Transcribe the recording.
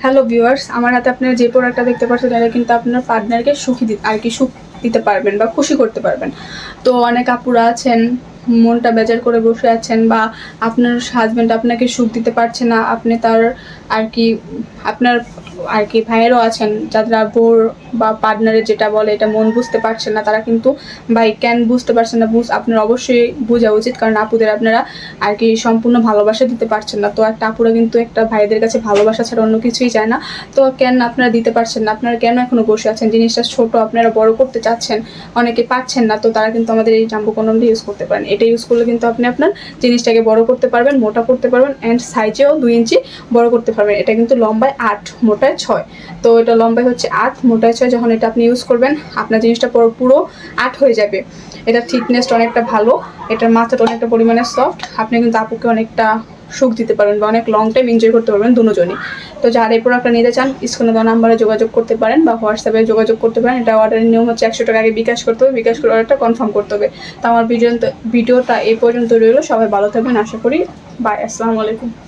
Hello viewers আমার হাতে আপনার যে প্রোডাক্টটা দেখতে পাচ্ছেন এটা কিন্তু আপনার পার্টনারকে সুখী দিতে আর কি সুখ দিতে পারবেন বা খুশি করতে পারবেন। তো অনেক আপুরা আছেন মনটা বেজার করে বসে আছেন বা আপনার হাজব্যান্ড আপনাকে সুখ দিতে পারছে না, আপনি তার আর কি, আপনার আর কি ভাইয়েরও আছেন যারা বোর বা পার্টনারের যেটা বলে এটা মন বুঝতে পারছেন না, তারা কিন্তু ভাই ক্যান বুঝতে পারছেন না, বুঝ, আপনার অবশ্যই বোঝা উচিত, কারণ আপুদের আপনারা আর কি সম্পূর্ণ ভালোবাসা দিতে পারছেন না, তো একটা আপুরা কিন্তু একটা ভাইদের কাছে ভালোবাসা ছাড়া অন্য কিছুই চায় না, তো কেন আপনারা দিতে পারছেন না, আপনারা কেন এখনও বসে আছেন, জিনিসটা ছোট, আপনারা বড় করতে চাচ্ছেন, অনেকে পাচ্ছেন না, তো তারা কিন্তু আমাদের এই জাম্বু কন্ডমটা ইউজ করতে পারেন এটা ইউজ করলে কিন্তু আপনি আপনার জিনিসটাকে বড় করতে পারবেন, মোটা করতে পারবেন অ্যান্ড সাইজেও দুই ইঞ্চি বড় করতে পারবেন। এটা কিন্তু লম্বায় আট, মোটায় ছয়। তো এটা লম্বায় হচ্ছে আট, মোটায় ছয় যখন এটা আপনি ইউজ করবেন, আপনার জিনিসটা পুরো আট হয়ে যাবে। এটা থিকনেসটা অনেকটা ভালো, এটার মাথাটা অনেকটা পরিমাণে সফট আপনি কিন্তু আপুকে অনেকটা সুখ দিতে পারবেন বা অনেক লং টাইম এনজয় করতে পারবেন দুজনই। তো যারা এই প্রোডাক্টটা নিতে চান, স্ক্রিনে দেওয়া নাম্বারে যোগাযোগ করতে পারেন বা হোয়াটসঅ্যাপে যোগাযোগ করতে পারেন। এটা অর্ডারের নিয়ম হচ্ছে একশো টাকা আগে বিকাশ করতে হবে, বিকাশ করে অর্ডারটা কনফার্ম করতে হবে। তো আমার ভিডিও ভিডিওটা এই পর্যন্ত রইল, সবাই ভালো থাকবেন, আশা করি। বাই আসসালামু আলাইকুম।